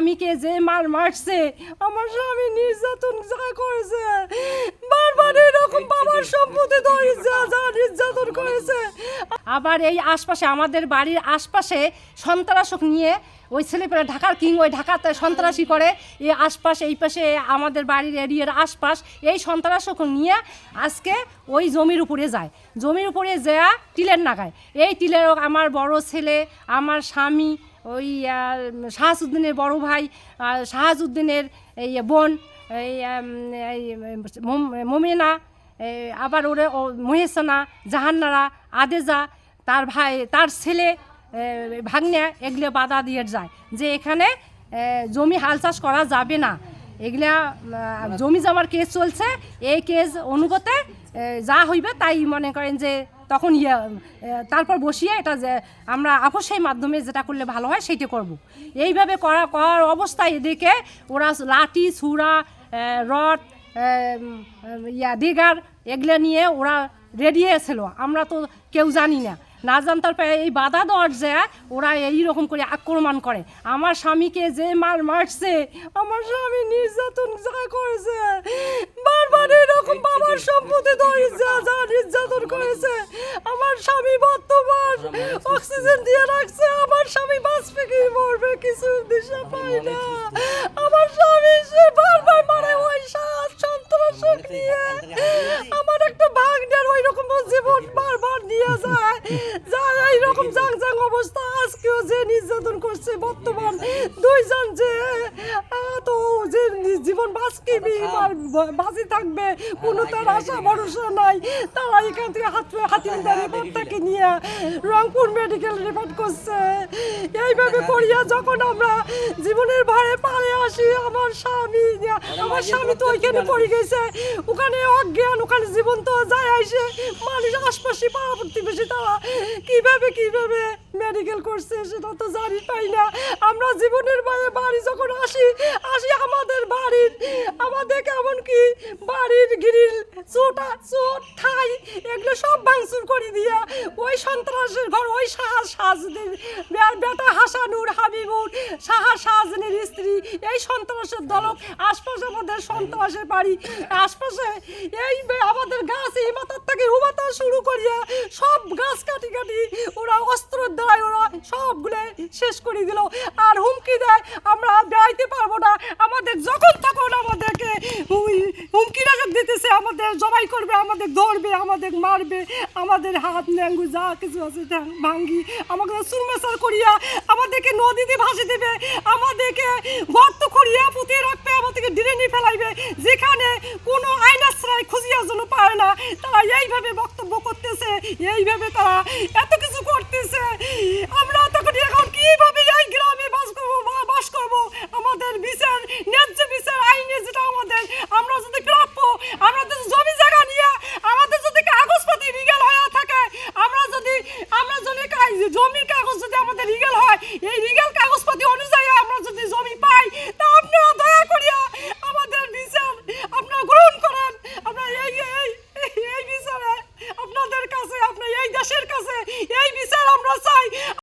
স্বামীকে যে মার মারছে, আমার স্বামী নির্যাতন যা করেছে, বারবার এরকম বাবার সম্পত্তি ধরে যা নির্যাতন করেছে। আবার এই আশপাশে, আমাদের বাড়ির আশপাশে সন্ত্রাসক নিয়ে ওই ছেলেপেলে ঢাকার কিং, ওই ঢাকাতে সন্ত্রাসী করে, এই আশপাশ, এই পাশে আমাদের বাড়ির এরিয়ার আশপাশ, এই সন্ত্রাসক নিয়ে আজকে ওই জমির উপরে যায়। জমির উপরে যাওয়া টিলের নাগায়। এই টিলের আমার বড় ছেলে, আমার স্বামী ওই আহ, শাহাজুদ্দিনের বড় ভাই আহ, শাহাজুদ্দিনের এই বোন এই মমিনা আবার ওরে ও মহেশনা জাহান্নারা আদেজা তার ভাই তার ছেলে ভাগ্নে এগুলো বাধা দিয়ে যায়। যে এখানে জমি হাল চাষ করা যাবে না। এগুলা জমি জমার কেস চলছে এই কেস অনুগতে যা হইবে তাই মনে করেন যে তখন ইয়ে তারপর বসিয়ে এটা যে আমরা আপসের মাধ্যমে যেটা করলে ভালো হয় সেইটা করব। এইভাবে করা, করার অবস্থায় এদিকে ওরা লাঠি, ছুরা রড ইয়া, দিগার, এগুলো নিয়ে ওরা রেডি ছিল। আমরা তো কেউ জানি না। না জানতার পরে এই বাধা দেওয়ার যে ওরা এই রকম করে আক্রমণ করে। আমার স্বামীকে যে মার মারছে আমার স্বামী নির্যাতন যা করেছে বারবার এরকম বাবার সম্পত্তি যা যা নির্যাতন করেছে আমার স্বামী বর্তমান অক্সিজেন দিয়ে রাখছে আমার স্বামী বাঁচবে কি মরবে কিছু দিশা পায় না। আমার স্বামী সে বারবার মারে ওই সাত সন্ত্রাসক নিয়ে আমার একটা ভাগ্নের ওই রকম জীবন বারবার নিয়ে যায় যা এইরকম জাং জাং অবস্থা আজকেও যে নির্যাতন বর্তমান দুইজন যে তো যে জীবন বাঁচকিবি বাঁচি থাকবে কোনো তার আশা ভরসা নাই। তারা এখান থেকে হাত হাতিমদার রিপোর্টটাকে নিয়ে রংপুর মেডিকেল রিপোর্ট করছে। এইভাবে করিয়া যখন আমরা জীবনের ভয়ে পারে আসি আমার স্বামী আমার স্বামী তো ওইখানে পড়ে গেছে। ওখানে অজ্ঞান ওখানে জীবন তো যায় আইসে। মানুষ আশপাশে পাড়া প্রতিবেশী তারা। কীভাবে কীভাবে? মেডিকেল করছে, সেটা তো জানি পাই না? আমরা জীবনের ভয়ে বাড়ি যখন আসি আসি আমাদের বাড়ির, আমাদের কেমন কি বাড়ির গিরিল চোটা চোট ঠাই এগুলো সব ভাঙচুর করে দিয়া ওই সন্ত্রাসের ঘর, ওই সাহা সাজদের বেটা হাসানুর হাবিবুর সাহা সাজনের স্ত্রী, এই সন্ত্রাসের দলক, আশপাশে আমাদের সন্ত্রাসের বাড়ি, আশপাশে এই আমাদের গাছ, এই মাথার থেকে ও শুরু করিয়া সব গাছ কাটি কাটি ওরা ওরা সবগুলো শেষ করে দিল। আর হুমকি দেয়, আমরা বেড়াইতে পারব না। আমাদের যখন তখন আমাদেরকে হুমকি রাখা দিতেছে, আমাদের জবাই করবে, আমাদের ধরবে, আমাদের মারবে, আমাদের হাত ন্যাঙ্গু যা কিছু আছে ভাঙ্গি। আমাকে সুরমেসার করিয়া আমাদেরকে নদীতে ভাসে দেবে, আমাদেরকে গর্ত করিয়া পুঁতিয়ে রাখবে, আমাদেরকে ডিরেনি ফেলাইবে। যেখানে কোনো করার জন্য পায় না। তারা এইভাবে বক্তব্য করতেছে, এইভাবে তারা এত কিছু করতেছে। আমরা তখন এখন কীভাবে এই গ্রামে বাস করব বাস করব? আমাদের বিচার, ন্যায্য বিচার আইনে যেটা আমাদের, আমরা যদি প্রাপ্য, আমরা যদি জমি জায়গা নিয়ে, আমাদের যদি কাগজপাতি রিগেল হয়ে থাকে, আমরা যদি আমরা যদি জমির কাগজ যদি আমাদের রিগেল হয়, এই